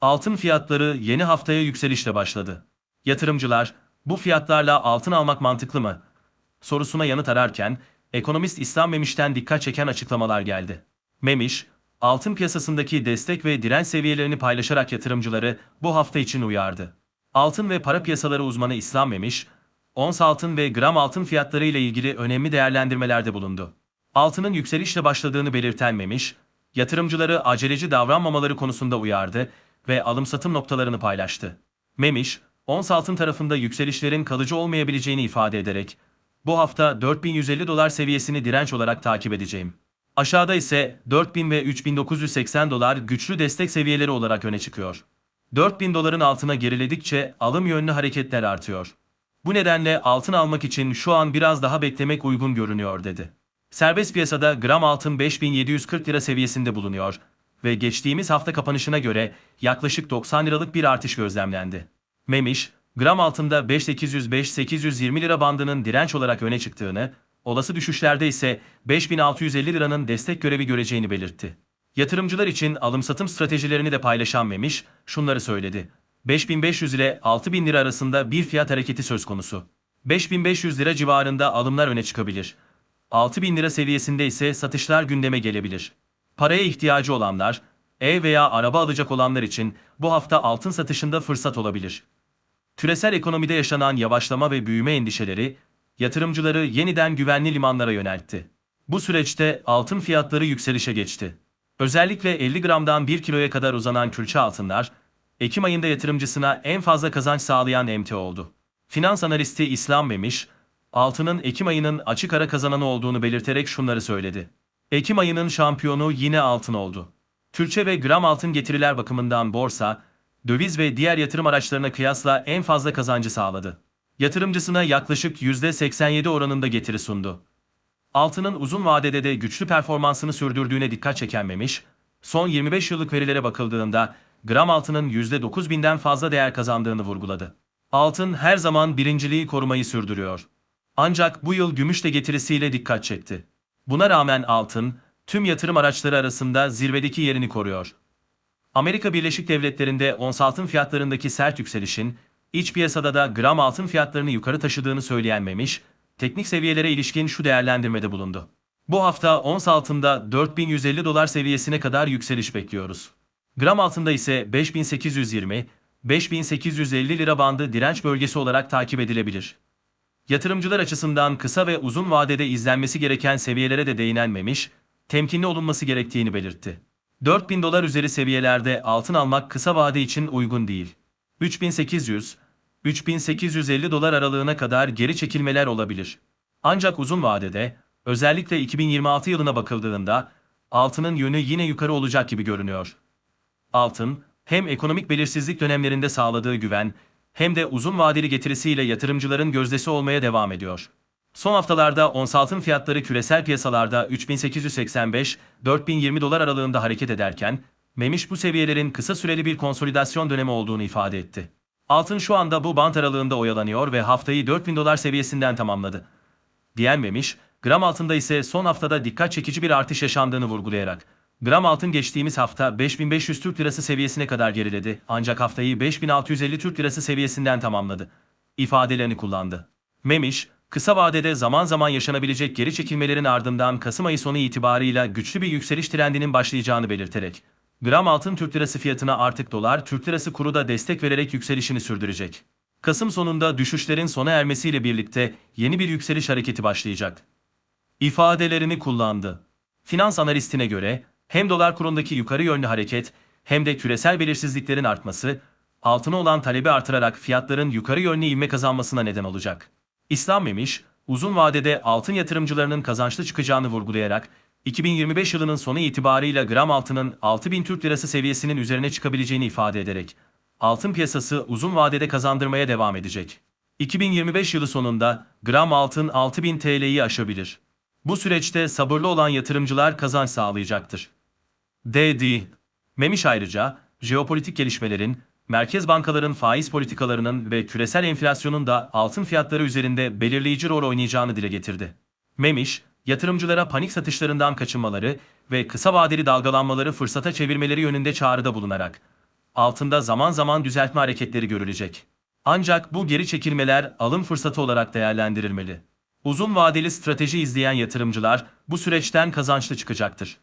Altın fiyatları yeni haftaya yükselişle başladı. Yatırımcılar, bu fiyatlarla altın almak mantıklı mı? Sorusuna yanıt ararken, ekonomist İslam Memiş'ten dikkat çeken açıklamalar geldi. Memiş, altın piyasasındaki destek ve direnç seviyelerini paylaşarak yatırımcıları bu hafta için uyardı. Altın ve para piyasaları uzmanı İslam Memiş, ons altın ve gram altın fiyatları ile ilgili önemli değerlendirmelerde bulundu. Altının yükselişle başladığını belirten Memiş, yatırımcıları aceleci davranmamaları konusunda uyardı ve alım-satım noktalarını paylaştı. Memiş, ons altın tarafında yükselişlerin kalıcı olmayabileceğini ifade ederek, bu hafta 4150 dolar seviyesini direnç olarak takip edeceğim. Aşağıda ise 4000 ve 3980 dolar güçlü destek seviyeleri olarak öne çıkıyor. 4000 doların altına geriledikçe alım yönlü hareketler artıyor. Bu nedenle altın almak için şu an biraz daha beklemek uygun görünüyor dedi. Serbest piyasada gram altın 5740 lira seviyesinde bulunuyor ve geçtiğimiz hafta kapanışına göre yaklaşık 90 liralık bir artış gözlemlendi. Memiş, gram altında 5805-820 lira bandının direnç olarak öne çıktığını, olası düşüşlerde ise 5650 liranın destek görevi göreceğini belirtti. Yatırımcılar için alım-satım stratejilerini de paylaşan Memiş, şunları söyledi. 5500 ile 6000 lira arasında bir fiyat hareketi söz konusu. 5500 lira civarında alımlar öne çıkabilir. 6000 lira seviyesinde ise satışlar gündeme gelebilir. Paraya ihtiyacı olanlar, ev veya araba alacak olanlar için bu hafta altın satışında fırsat olabilir. Küresel ekonomide yaşanan yavaşlama ve büyüme endişeleri, yatırımcıları yeniden güvenli limanlara yöneltti. Bu süreçte altın fiyatları yükselişe geçti. Özellikle 50 gramdan 1 kiloya kadar uzanan külçe altınlar, Ekim ayında yatırımcısına en fazla kazanç sağlayan emtia oldu. Finans analisti İslam Memiş, altının Ekim ayının açık ara kazananı olduğunu belirterek şunları söyledi. Ekim ayının şampiyonu yine altın oldu. Külçe ve gram altın getiriler bakımından borsa, döviz ve diğer yatırım araçlarına kıyasla en fazla kazancı sağladı. Yatırımcısına yaklaşık %87 oranında getiri sundu. Altının uzun vadede de güçlü performansını sürdürdüğüne dikkat çeken Memiş, son 25 yıllık verilere bakıldığında gram altının %9000'den fazla değer kazandığını vurguladı. Altın her zaman birinciliği korumayı sürdürüyor. Ancak bu yıl gümüş de getirisiyle dikkat çekti. Buna rağmen altın, tüm yatırım araçları arasında zirvedeki yerini koruyor. Amerika Birleşik Devletleri'nde ons altın fiyatlarındaki sert yükselişin, iç piyasada da gram altın fiyatlarını yukarı taşıdığını söyleyen Memiş, teknik seviyelere ilişkin şu değerlendirmede bulundu. Bu hafta ons altında 4150 dolar seviyesine kadar yükseliş bekliyoruz. Gram altında ise 5820, 5850 lira bandı direnç bölgesi olarak takip edilebilir. Yatırımcılar açısından kısa ve uzun vadede izlenmesi gereken seviyelere de değinenmemiş, temkinli olunması gerektiğini belirtti. 4000 dolar üzeri seviyelerde altın almak kısa vade için uygun değil. 3800, 3850 dolar aralığına kadar geri çekilmeler olabilir. Ancak uzun vadede, özellikle 2026 yılına bakıldığında, altının yönü yine yukarı olacak gibi görünüyor. Altın, hem ekonomik belirsizlik dönemlerinde sağladığı güven, hem de uzun vadeli getirisiyle yatırımcıların gözdesi olmaya devam ediyor. Son haftalarda ons altın fiyatları küresel piyasalarda 3885-4020 dolar aralığında hareket ederken, Memiş bu seviyelerin kısa süreli bir konsolidasyon dönemi olduğunu ifade etti. Altın şu anda bu bant aralığında oyalanıyor ve haftayı 4000 dolar seviyesinden tamamladı. Diyen Memiş, gram altında ise son haftada dikkat çekici bir artış yaşandığını vurgulayarak, gram altın geçtiğimiz hafta 5500 Türk Lirası seviyesine kadar geriledi ancak haftayı 5650 Türk Lirası seviyesinden tamamladı. ifadelerini kullandı. Memiş, kısa vadede zaman zaman yaşanabilecek geri çekilmelerin ardından Kasım ayı sonu itibarıyla güçlü bir yükseliş trendinin başlayacağını belirterek, gram altın Türk Lirası fiyatına artık dolar Türk Lirası kuru da destek vererek yükselişini sürdürecek. Kasım sonunda düşüşlerin sona ermesiyle birlikte yeni bir yükseliş hareketi başlayacak. ifadelerini kullandı. Finans analistine göre hem dolar kurundaki yukarı yönlü hareket hem de küresel belirsizliklerin artması altına olan talebi artırarak fiyatların yukarı yönlü ivme kazanmasına neden olacak. İslam Memiş, uzun vadede altın yatırımcılarının kazançlı çıkacağını vurgulayarak 2025 yılının sonu itibarıyla gram altının 6000 Türk Lirası seviyesinin üzerine çıkabileceğini ifade ederek altın piyasası uzun vadede kazandırmaya devam edecek. 2025 yılı sonunda gram altın 6000 TL'yi aşabilir. Bu süreçte sabırlı olan yatırımcılar kazanç sağlayacaktır. Dedi. Memiş ayrıca jeopolitik gelişmelerin, merkez bankaların faiz politikalarının ve küresel enflasyonun da altın fiyatları üzerinde belirleyici rol oynayacağını dile getirdi. Memiş, yatırımcılara panik satışlarından kaçınmaları ve kısa vadeli dalgalanmaları fırsata çevirmeleri yönünde çağrıda bulunarak, altında zaman zaman düzeltme hareketleri görülecek. Ancak bu geri çekilmeler alım fırsatı olarak değerlendirilmeli. Uzun vadeli strateji izleyen yatırımcılar bu süreçten kazançlı çıkacaktır.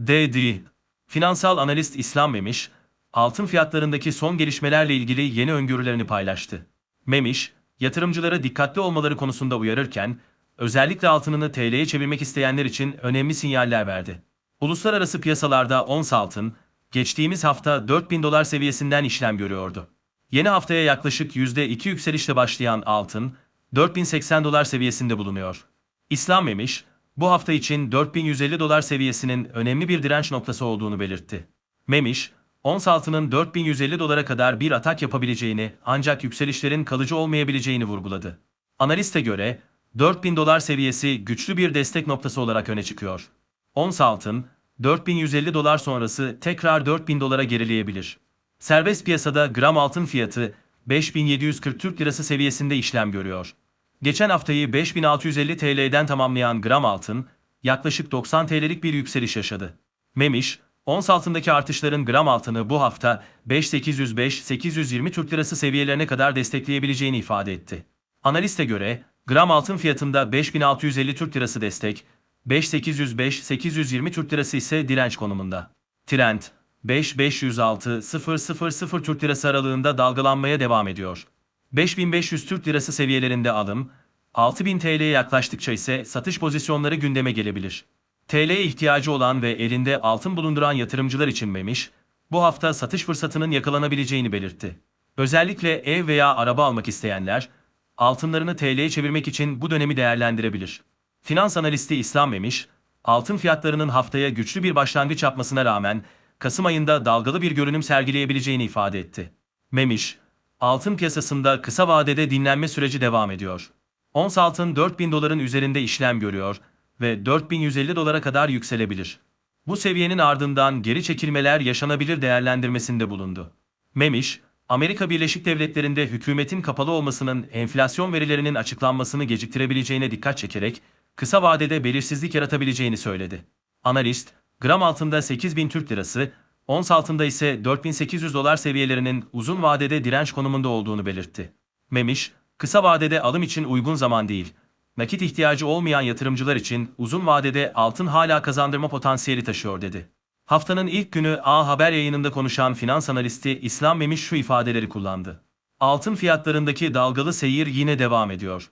D.D. Finansal analist İslam Memiş, altın fiyatlarındaki son gelişmelerle ilgili yeni öngörülerini paylaştı. Memiş, yatırımcılara dikkatli olmaları konusunda uyarırken, özellikle altınını TL'ye çevirmek isteyenler için önemli sinyaller verdi. Uluslararası piyasalarda ons altın, geçtiğimiz hafta 4000 dolar seviyesinden işlem görüyordu. Yeni haftaya yaklaşık %2 yükselişle başlayan altın, 4080 dolar seviyesinde bulunuyor. İslam Memiş, bu hafta için 4150 dolar seviyesinin önemli bir direnç noktası olduğunu belirtti. Memiş, ons altının 4150 dolara kadar bir atak yapabileceğini ancak yükselişlerin kalıcı olmayabileceğini vurguladı. Analiste göre 4000 dolar seviyesi güçlü bir destek noktası olarak öne çıkıyor. Ons altın 4150 dolar sonrası tekrar 4000 dolara gerileyebilir. Serbest piyasada gram altın fiyatı 5740 Türk Lirası seviyesinde işlem görüyor. Geçen haftayı 5650 TL'den tamamlayan gram altın yaklaşık 90 TL'lik bir yükseliş yaşadı. Memiş, ons altındaki artışların gram altını bu hafta 5805-820 Türk Lirası seviyelerine kadar destekleyebileceğini ifade etti. Analiste göre gram altın fiyatında 5650 Türk Lirası destek, 5805-820 Türk Lirası ise direnç konumunda. Trend 5506-000 Türk Lirası aralığında dalgalanmaya devam ediyor. 5500 Türk Lirası seviyelerinde alım, 6000 TL'ye yaklaştıkça ise satış pozisyonları gündeme gelebilir. TL'ye ihtiyacı olan ve elinde altın bulunduran yatırımcılar için Memiş, bu hafta satış fırsatının yakalanabileceğini belirtti. Özellikle ev veya araba almak isteyenler, altınlarını TL'ye çevirmek için bu dönemi değerlendirebilir. Finans analisti İslam Memiş, altın fiyatlarının haftaya güçlü bir başlangıç yapmasına rağmen Kasım ayında dalgalı bir görünüm sergileyebileceğini ifade etti. Memiş, altın piyasasında kısa vadede dinlenme süreci devam ediyor. Ons altın 4000 doların üzerinde işlem görüyor ve 4150 dolara kadar yükselebilir. Bu seviyenin ardından geri çekilmeler yaşanabilir değerlendirmesinde bulundu. Memiş, Amerika Birleşik Devletleri'nde hükümetin kapalı olmasının enflasyon verilerinin açıklanmasını geciktirebileceğine dikkat çekerek kısa vadede belirsizlik yaratabileceğini söyledi. Analist, gram altında 8000 Türk Lirası, ons altında ise 4800 dolar seviyelerinin uzun vadede direnç konumunda olduğunu belirtti. Memiş, kısa vadede alım için uygun zaman değil, nakit ihtiyacı olmayan yatırımcılar için uzun vadede altın hala kazandırma potansiyeli taşıyor dedi. Haftanın ilk günü A Haber yayınında konuşan finans analisti İslam Memiş şu ifadeleri kullandı. Altın fiyatlarındaki dalgalı seyir yine devam ediyor.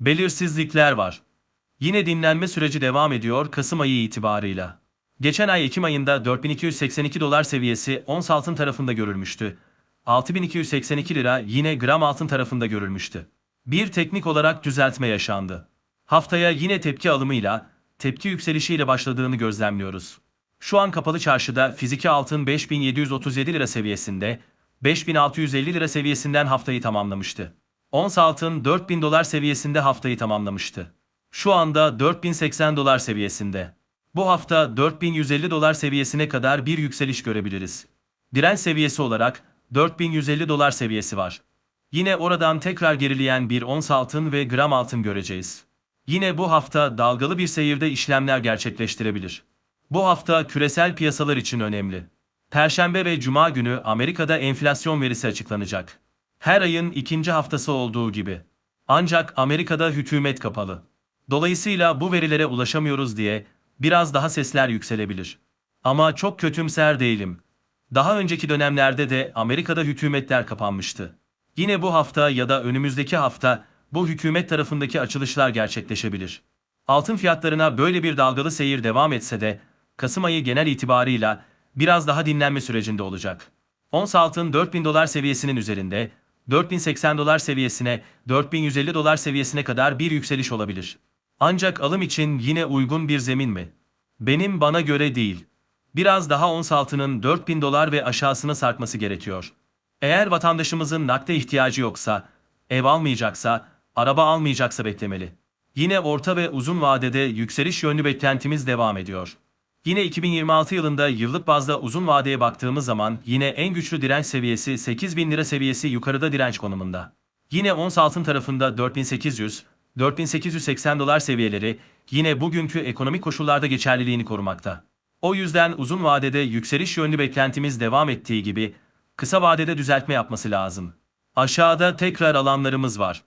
Belirsizlikler var. Yine dinlenme süreci devam ediyor Kasım ayı itibarıyla. Geçen ay Ekim ayında 4282 dolar seviyesi ons altın tarafında görülmüştü. 6282 lira yine gram altın tarafında görülmüştü. Bir teknik olarak düzeltme yaşandı. Haftaya yine tepki alımıyla, tepki yükselişiyle başladığını gözlemliyoruz. Şu an kapalı çarşıda fiziki altın 5737 lira seviyesinde, 5650 lira seviyesinden haftayı tamamlamıştı. Ons altın 4000 dolar seviyesinde haftayı tamamlamıştı. Şu anda 4080 dolar seviyesinde. Bu hafta 4150 dolar seviyesine kadar bir yükseliş görebiliriz. Direnç seviyesi olarak 4150 dolar seviyesi var. Yine oradan tekrar gerileyen bir ons altın ve gram altın göreceğiz. Yine bu hafta dalgalı bir seyirde işlemler gerçekleştirebilir. Bu hafta küresel piyasalar için önemli. Perşembe ve Cuma günü Amerika'da enflasyon verisi açıklanacak. Her ayın ikinci haftası olduğu gibi. Ancak Amerika'da hükümet kapalı. Dolayısıyla bu verilere ulaşamıyoruz diye biraz daha sesler yükselebilir. Ama çok kötümser değilim. Daha önceki dönemlerde de Amerika'da hükümetler kapanmıştı. Yine bu hafta ya da önümüzdeki hafta bu hükümet tarafındaki açılışlar gerçekleşebilir. Altın fiyatlarına böyle bir dalgalı seyir devam etse de Kasım ayı genel itibarıyla biraz daha dinlenme sürecinde olacak. Ons altın 4000 dolar seviyesinin üzerinde, 4080 dolar seviyesine, 4150 dolar seviyesine kadar bir yükseliş olabilir. Ancak alım için yine uygun bir zemin mi? Benim bana göre değil. Biraz daha ons altının 4000 dolar ve aşağısına sarkması gerekiyor. Eğer vatandaşımızın nakde ihtiyacı yoksa, ev almayacaksa, araba almayacaksa beklemeli. Yine orta ve uzun vadede yükseliş yönlü beklentimiz devam ediyor. Yine 2026 yılında yıllık bazda uzun vadeye baktığımız zaman yine en güçlü direnç seviyesi 8000 lira seviyesi yukarıda direnç konumunda. Yine ons altın tarafında 4800, 4880 dolar seviyeleri yine bugünkü ekonomik koşullarda geçerliliğini korumakta. O yüzden uzun vadede yükseliş yönlü beklentimiz devam ettiği gibi Kısa vadede düzeltme yapması lazım. Aşağıda tekrar alanlarımız var.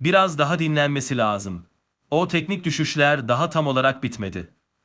Biraz daha dinlenmesi lazım. O teknik düşüşler daha tam olarak bitmedi.